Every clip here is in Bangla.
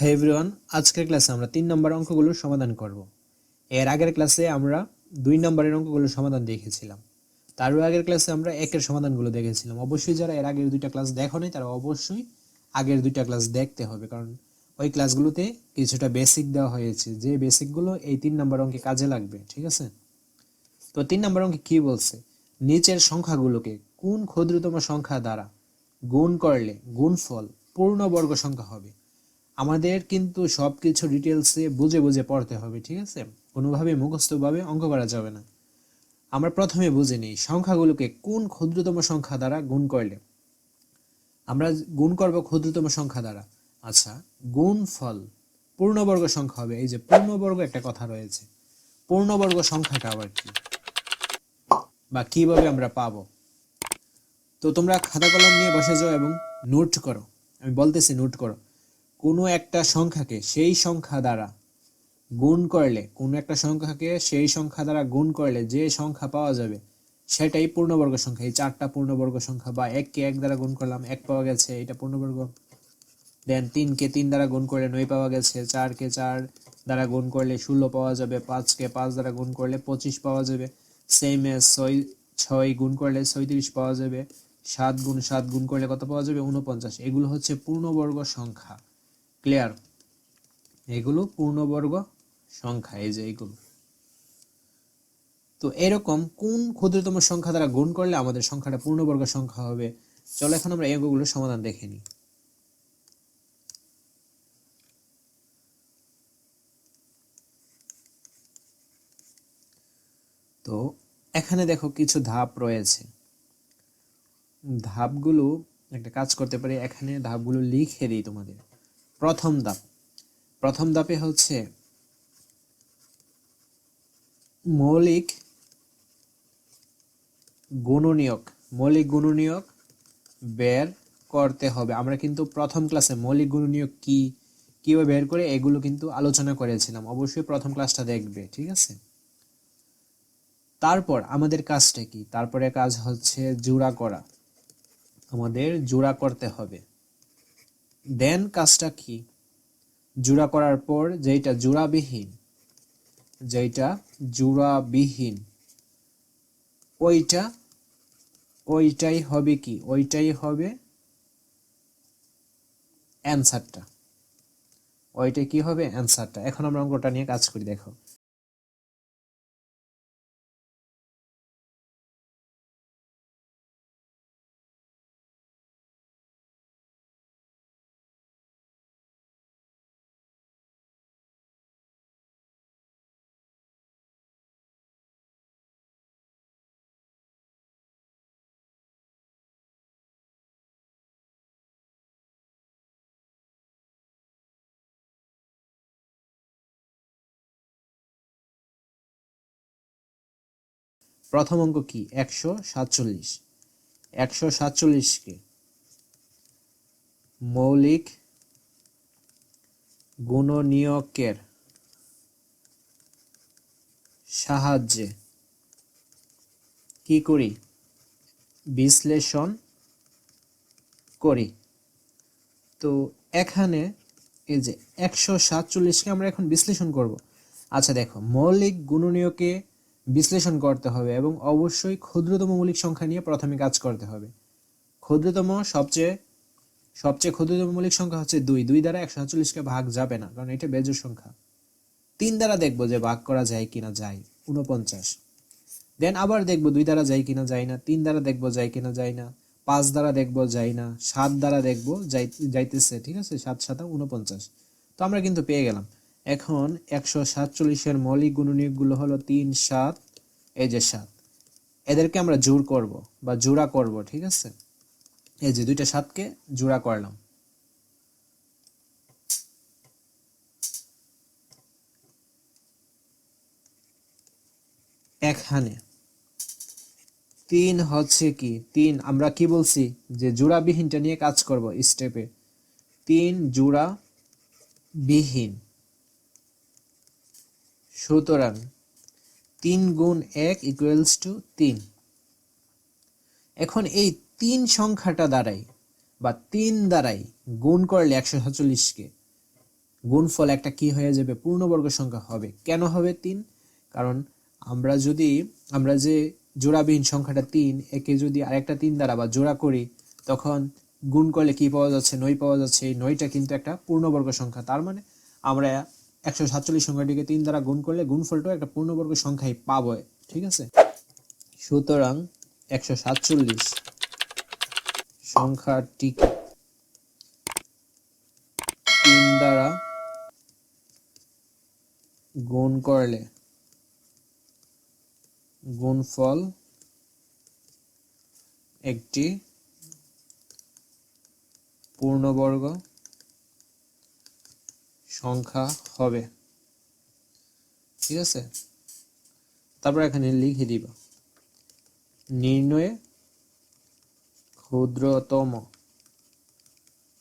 হাই এভরিওয়ান আজকের ক্লাসে আমরা তিন নম্বর অঙ্কগুলোর সমাধান করব। এর আগের ক্লাসে আমরা দুই নম্বরের অঙ্কগুলোর সমাধান দেখেছিলাম। তারও আগের ক্লাসে আমরা একের সমাধানগুলো দেখেছিলাম। অবশ্যই যারা এর আগের দুইটা ক্লাস দেখো নাই, তারা অবশ্যই আগের দুইটা ক্লাস দেখতে হবে, কারণ ওই ক্লাসগুলোতে কিছুটা বেসিক দেওয়া হয়েছে। যে বেসিকগুলো এই তিন নম্বর অঙ্কে কাজে লাগবে, ঠিক আছে? তো তিন নম্বর অঙ্কে কি বলছে? নিচের সংখ্যাগুলোকে কোন ক্ষুদ্রতম সংখ্যা দ্বারা গুণ করলে গুণফল পূর্ণবর্গ সংখ্যা হবে? আমাদের কিন্তু সব কিছু ডিটেলসে বুঝে বুঝে পড়তে হবে, ঠিক আছে? কোনোভাবে মুখস্থভাবে অঙ্ক করা যাবে না। আমরা প্রথমে বুঝে নিই সংখ্যাগুলোকে কোন ক্ষুদ্রতম সংখ্যা দ্বারা গুণ করলে। আমরা গুণ করব ক্ষুদ্রতম সংখ্যা দ্বারা। আচ্ছা গুণ ফল। পূর্ণবর্গ সংখ্যা হবে, এই যে পূর্ণবর্গ একটা কথা রয়েছে। পূর্ণবর্গ সংখ্যাটা আবার কি? বা কীভাবে আমরা পাবো? তো তোমরা খাতা কলম নিয়ে বসে যাও এবং নোট করো। আমি বলতেছি নোট করো। কোনো একটা সংখ্যাকে সেই সংখ্যা দ্বারা গুণ করলে, কোনো একটা সংখ্যাকে সেই সংখ্যা দ্বারা গুণ করলে যে সংখ্যা পাওয়া যাবে, সেটাই পূর্ণবর্গ সংখ্যা। এই চারটা পূর্ণবর্গ সংখ্যা বা এককে এক দ্বারা গুণ করলাম, এক পাওয়া গেছে, এটা পূর্ণবর্গ। দেন তিনকে তিন দ্বারা গুণ করলে নয় পাওয়া গেছে, চারকে চার দ্বারা গুণ করলে ষোলো পাওয়া যাবে, পাঁচকে পাঁচ দ্বারা গুণ করলে পঁচিশ পাওয়া যাবে। সেম এস ছয় ছয় গুণ করলে ছয়ত্রিশ পাওয়া যাবে, সাত গুণ সাত গুণ করলে কত পাওয়া যাবে? উনপঞ্চাশ এগুলো হচ্ছে পূর্ণবর্গ সংখ্যা। ক্লিয়ার এগুলো পূর্ণবর্গ সংখ্যা, এই যে এইগুলো। তো এরকম কোন ক্ষুদ্রতম সংখ্যা দ্বারা গুণ করলে আমাদের সংখ্যাটা পূর্ণবর্গ সংখ্যা হবে? চলো এখন আমরা এই অঙ্কগুলোর সমাধান দেখে নিই। তো এখানে দেখো কিছু ধাপ রয়েছে। ধাপগুলো একটা কাজ করতে পারি, এখানে ধাপগুলো লিখে দিই তোমাদের। প্রথম ধাপ প্রথম ধাপে হচ্ছে মৌলিক গুণনীয়ক। মৌলিক গুণনীয়ক বের করতে হবে। আমরা কিন্তু প্রথম ক্লাসে মৌলিক গুণনীয়ক কি, কীভাবে বের করে, এগুলো কিন্তু আলোচনা করেছিলাম। অবশ্যই প্রথম ক্লাসটা দেখবে, ঠিক আছে? তারপর আমাদের কাজটা কি? তারপরে কাজ হচ্ছে জোড়া করা। আমাদের জোড়া করতে হবে। দেন কাজটা কি? জোড়া করার পর যেটা জোড়াবিহীন যেটা জোড়াবিহীন, ওইটা, ওইটাই হবে কি? ওইটাই হবে অ্যান্সারটা ওইটাই কি হবে? অ্যান্সারটা এখন আমরা অঙ্কটা নিয়ে কাজ করি, দেখো। প্রথম অঙ্ক কি? একশো সাতচল্লিশ। একশো সাতচল্লিশকে মৌলিক গুণনীয়কের সাহায্যে কি করি? বিশ্লেষণ করি। তো এখানে এই যে একশো সাতচল্লিশকে আমরা এখন বিশ্লেষণ করব। আচ্ছা দেখো, মৌলিক গুণনীয়কে বিশ্লেষণ করতে হবে এবং অবশ্যই ক্ষুদ্রতম মৌলিক সংখ্যা নিয়ে প্রথমে কাজ করতে হবে। ক্ষুদ্রতম সবচেয়ে সবচেয়ে ক্ষুদ্রতম মৌলিক সংখ্যা হচ্ছে দুই। দুই দ্বারা একশো সাতচল্লিশকে ভাগ যাবে না, কারণ এটা বেজোর সংখ্যা। তিন দ্বারা দেখব যে ভাগ করা যায় কিনা যায় উনপঞ্চাশ দেন আবার দেখব দুই দ্বারা যায় কিনা যায় না, তিন দ্বারা দেখব যায় কিনা যায় না, পাঁচ দ্বারা দেখব যায় না, সাত দ্বারা দেখব যাই, যাইতেছে, ঠিক আছে? সাত সাতা উনপঞ্চাশ তো আমরা কিন্তু পেয়ে গেলাম। এখন একশো সাতচল্লিশের মৌলিক গুণনীয়কগুলো হলো তিন, সাত, এই যে সাত। এদেরকে আমরা জোর করব বা জোড়া করব, ঠিক আছে? এই যে দুইটা সাতকে জোড়া করলাম। এখানে তিন হচ্ছে কি? তিন, আমরা কি বলছি? যে জোড়াবিহীনটা নিয়ে কাজ করব স্টেপে। তিন জোড়া বিহীন সুতরাং তিন গুণ এক ইকুয়ালস টু তিন। এখন এই তিন সংখ্যাটা দ্বারাই বা তিন দ্বারাই গুণ করলে একশো সাতচল্লিশকে, গুণফল একটা কি হয়ে যাবে? পূর্ণবর্গ সংখ্যা হবে। কেন হবে তিন? কারণ আমরা যদি, আমরা যে জোড়াবিহীন সংখ্যাটা তিন, একে যদি আরেকটা তিন দ্বারা বা জোড়া করি, তখন গুণ করলে কি পাওয়া যাচ্ছে? নই পাওয়া যাচ্ছে। এই নয়টা কিন্তু একটা পূর্ণবর্গ সংখ্যা। তার মানে আমরা একশো সাতচল্লিশ সংখ্যাটিকে তিন দ্বারা গুণ করলে গুণফলটাও একটা পূর্ণবর্গ সংখ্যাই পাবো, ঠিক আছে? সুতরাং একশো সাতচল্লিশ সংখ্যাটিকে তিন দ্বারা গুণ করলে গুণফল একটি পূর্ণবর্গ সংখ্যা হবে। ঠিক আছে? তারপর এখানে লিখে দিব। নির্ণয়ে ক্ষুদ্রতম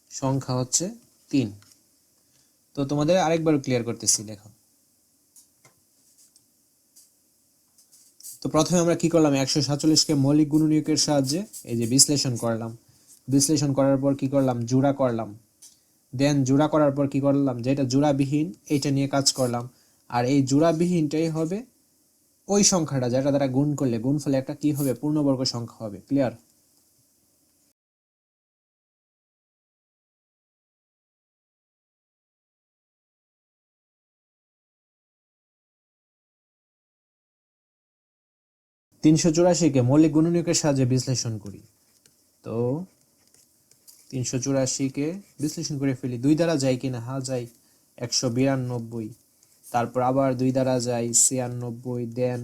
সংখ্যা হচ্ছে তিন। তো তোমাদের আরেকবার ক্লিয়ার করতেছি, দেখো। তো প্রথমে আমরা কি করলাম? একশো সাতচল্লিশকে মৌলিক গুণনীয়কের সাহায্যে এই যে বিশ্লেষণ করলাম। বিশ্লেষণ করার পর কি করলাম? জোড়া করলাম। দেন জোড়া করার পর কি করলাম? যেটা জোড়াবিহীন, এইটা নিয়ে কাজ করলাম। আর এই জোড়াবিহীনটাই হবে ওই সংখ্যাটা, যেটা দ্বারা গুণ করলে। গুণফলে একটা কি হবে? পূর্ণবর্গ সংখ্যা হবে। ক্লিয়ার তিনশো চুরাশিকে মৌলিক গুণনীয়কের সাহায্যে বিশ্লেষণ করি। তো তিনশো চুরাশিকে বিশ্লেষণ করে ফেলি। দুই দ্বারা যায় কিনা হা যাই একশো বিরানব্বই। তারপর আবার দুই দ্বারা যাই ছিয়ানব্বই, দেন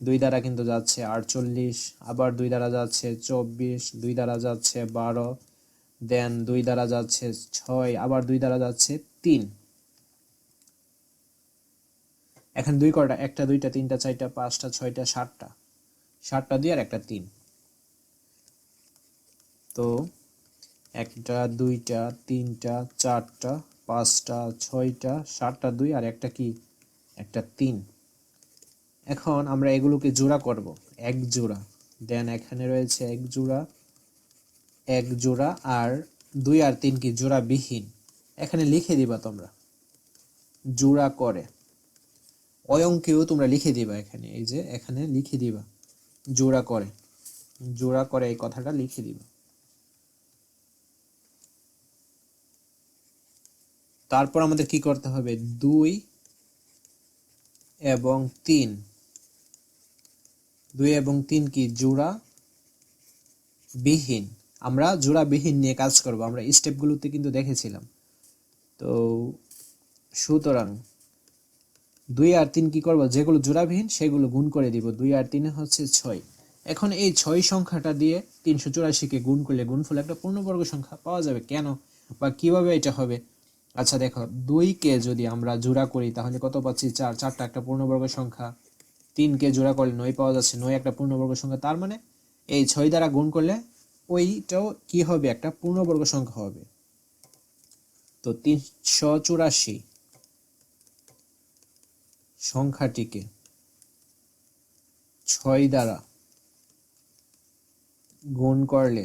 দুই দ্বারা কিন্তু যাচ্ছে আটচল্লিশ, আবার দুই দ্বারা যাচ্ছে চব্বিশ, দুই দ্বারা যাচ্ছে বারো, দেন দুই দ্বারা যাচ্ছে ছয়, আবার দুই দ্বারা যাচ্ছে তিন। এখন দুই কটা একটা, দুইটা, তিনটা, চারটা, পাঁচটা, ছয়টা, সাতটা। সাতটা দুই আর একটা তিন। তো একটা, দুইটা, তিনটা, চারটা, পাঁচটা, ছয়টা, সাতটা, দুই আর একটা কি? একটা তিন। এখন আমরা এগুলোকে জোড়া করব। এক জোড়া। দেন এখানে রয়েছে এক জোড়া এক জোড়া আর দুই আর তিন কি? জোড়া বিহীন। এখানে লিখে দিবা তোমরা। জোড়া করে। অয়ঙ্কেও তোমরা লিখে দিবা এখানে। এই যে এখানে লিখে দিবা। জোড়া করে। জোড়া করে এই কথাটা লিখে দিবা। তারপর আমাদের কি করতে হবে? দুই এবং তিন। দুই এবং তিন কি? জোড়া বিহীন। আমরা জোড়া বিহীন নিয়ে কাজ করব। আমরা স্টেপগুলোতে কিন্তু দেখেছিলাম। তো সুতরাং দুই আর তিন কি করব? যেগুলো জোড়াবিহীন সেগুলো গুণ করে দিব। দুই আর তিনে হচ্ছে ছয়। এখন এই ছয় সংখ্যাটা দিয়ে তিনশো চুরাশিকে গুণ করলে গুণফল একটা পূর্ণবর্গ সংখ্যা পাওয়া যাবে। কেন? বা কীভাবে এটা হবে? আচ্ছা দেখো দুইকে যদি আমরা জোড়া করি, তাহলে কত পাচ্ছি? চার, চারটা একটা পূর্ণবর্গ সংখ্যা। তিনকে জোড়া করলে নয় পাওয়া যাচ্ছে, নয় একটা পূর্ণবর্গ সংখ্যা। তার মানে এই ছয় দ্বারা গুণ করলে ওইটাও কি হবে? একটা পূর্ণবর্গ সংখ্যা হবে। তো তিনশো চুরাশি সংখ্যাটিকে ছয় দ্বারা গুণ করলে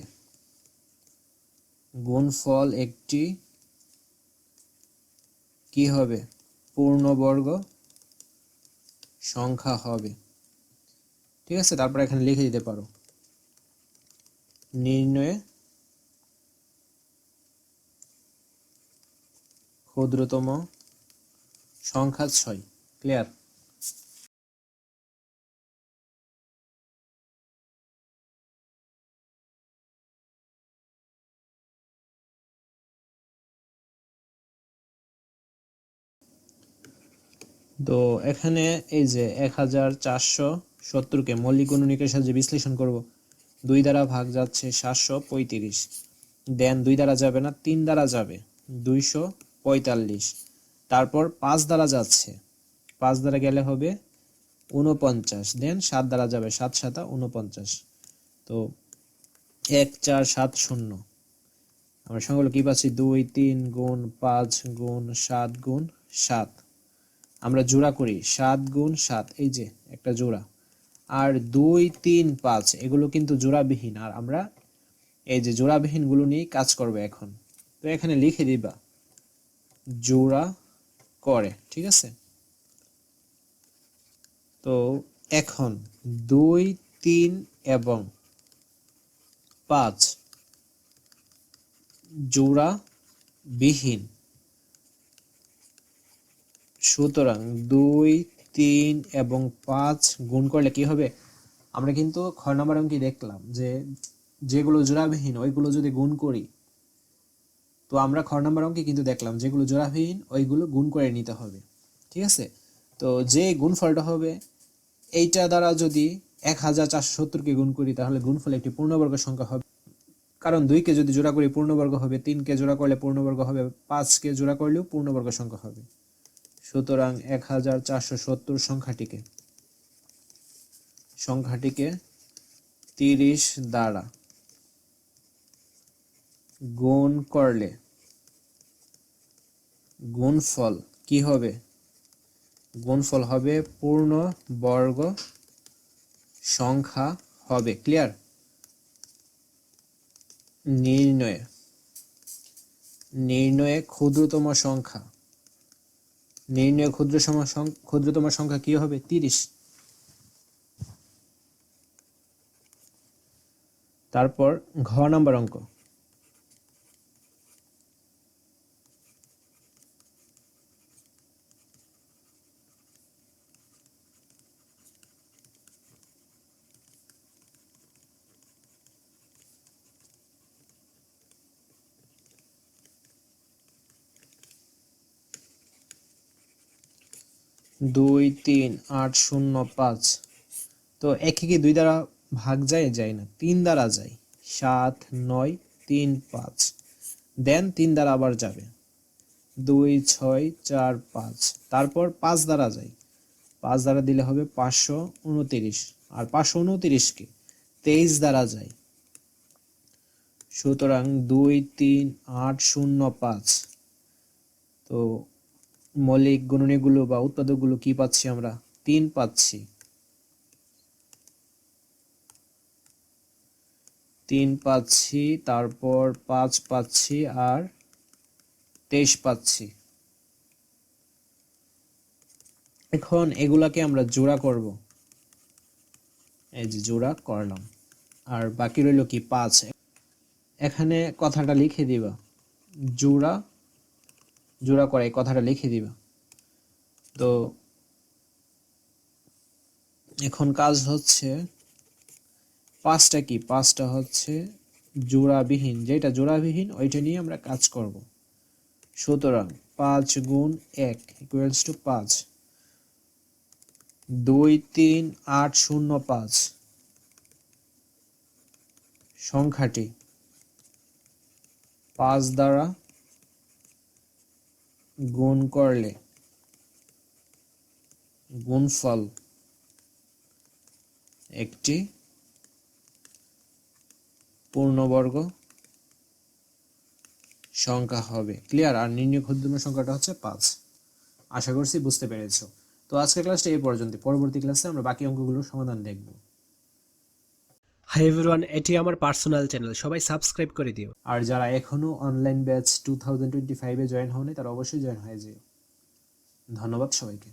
গুণফল একটি কি হবে? পূর্ণবর্গ সংখ্যা হবে। ঠিক আছে? তারপর এখানে লিখে দিতে পারো। নির্ণয়ে ক্ষুদ্রতম সংখ্যা ছয়। ক্লিয়ার তো এখানে এই যে এক হাজার চারশো সত্তরকে মৌলিক গুণনীকের সাহায্যে বিশ্লেষণ করব। দুই দ্বারা ভাগ যাচ্ছে সাতশো পঁয়ত্রিশ। দেন দুই দ্বারা যাবে না, তিন দ্বারা যাবে, দুইশো পঁয়তাল্লিশ। তারপর পাঁচ দ্বারা যাচ্ছে, পাঁচ দ্বারা গেলে হবে উনপঞ্চাশ দেন সাত দ্বারা যাবে, সাত সাতা উনপঞ্চাশ তো এক, চার, সাত, শূন্য। আমরা সংখ্যাগুলো কি পাচ্ছি? দুই, তিন, গুণ পাঁচ, গুণ সাত গুণ সাত। আমরা জোড়া করি সাত গুণ সাত, এই যে একটা জোড়া। আর দুই, তিন, পাঁচ, এগুলো কিন্তু জোড়াবিহীন। আর আমরা এই যে জোড়াবিহীনগুলো নিয়ে কাজ করব এখন। তো এখানে লিখে দিবা, জোড়া করে, ঠিক আছে? তো এখন দুই, তিন এবং পাঁচ জোড়া বিহীন সুতরাং দুই, তিন এবং পাঁচ গুণ করলে কি হবে? আমরা কিন্তু খ নম্বর অঙ্কে দেখলাম যে যেগুলো জোড়াবিহীন, ওইগুলো যদি গুণ করি, তো আমরা খ নম্বর অঙ্কে কিন্তু দেখলাম যেগুলো জোড়াবিহীন, ওইগুলো গুণ করে নিতে হবে। ঠিক আছে? তো যে গুণফলটা হবে, এইটা দ্বারা যদি এক হাজার চারশো সত্তরকে গুণ করি, তাহলে গুণফল একটি পূর্ণবর্গ সংখ্যা হবে। কারণ দুইকে যদি জোড়া করি, পূর্ণবর্গ হবে তিনকে জোড়া করলে পূর্ণবর্গ হবে পাঁচকে জোড়া করলেও পূর্ণবর্গ সংখ্যা হবে। সুতরাং এক হাজার চারশো সত্তর সংখ্যাটিকে। সংখ্যাটিকে তিরিশ দ্বারা গুণ করলে গুণফল কি হবে? গুণফল হবে পূর্ণ বর্গ সংখ্যা হবে, ক্লিয়ার? নির্ণয়ে। নির্ণয়ে ক্ষুদ্রতম সংখ্যা। নির্ণয় ক্ষুদ্র ক্ষুদ্রতম সংখ্যা কি হবে? তিরিশ। তারপর ঘ নাম্বার অঙ্ক। দুই, তিন, আট, শূন্য, পাঁচ। তো একে কি দুই দ্বারা ভাগ যায়? যায় না। তিন দ্বারা যায়। সাত, নয়, তিন, পাঁচ। দেন তিন দ্বারা আবার যাবে। দুই, ছয়, চার, পাঁচ। তারপর পাঁচ দ্বারা যায়। পাঁচ দ্বারা দিলে হবে পাঁচশো উনতিরিশ। আর পাঁচশো উনতিরিশকে তেইশ দ্বারা যায়। সুতরাং দুই, তিন, আট, শূন্য, পাঁচ। তো মৌলিক গুণনীগুলো বা উৎপাদকগুলো কি পাচ্ছি আমরা? তিন পাচ্ছি। তিন পাচ্ছি, তারপর পাঁচ পাচ্ছি আর তেইশ পাচ্ছি। এখন এগুলাকে আমরা জোড়া করব। এই যে জোড়া করলাম। আর বাকি রইল কি? পাঁচ। এখানে কথাটা লিখে দিবা। জোড়া জোড়া করে কথাটা লিখে দিবা। তো এখন কাজ হচ্ছে পাঁচটা কি? পাঁচটা হচ্ছে জোড়াবিহীন। যেটা জোড়াবিহীন, ওইটা নিয়ে আমরা কাজ করব। সুতরাং পাঁচ গুণ এক ইকুয়ালস টু পাঁচ। দুই, তিন, আট, শূন্য, পাঁচ। সংখ্যাটি পাঁচ দ্বারা গুণ করলে, গুণফল একটি পূর্ণবর্গ সংখ্যা হবে। ক্লিয়ার আর নির্ণয় ক্ষুদ্রতম সংখ্যাটা হচ্ছে পাঁচ। আশা করছি বুঝতে পেরেছ। তো আজকের ক্লাসটা এই পর্যন্ত পরবর্তী ক্লাসে আমরা বাকি অঙ্কগুলোর সমাধান দেখব। হাই এভরিওয়ান এটি আমার পার্সোনাল চ্যানেল সবাই সাবস্ক্রাইব করে দিও। আর যারা এখনও online batch two thousand twenty ফাইভে জয়েন হয়নি তারা অবশ্যই জয়েন হয়ে যেও। ধন্যবাদ সবাইকে।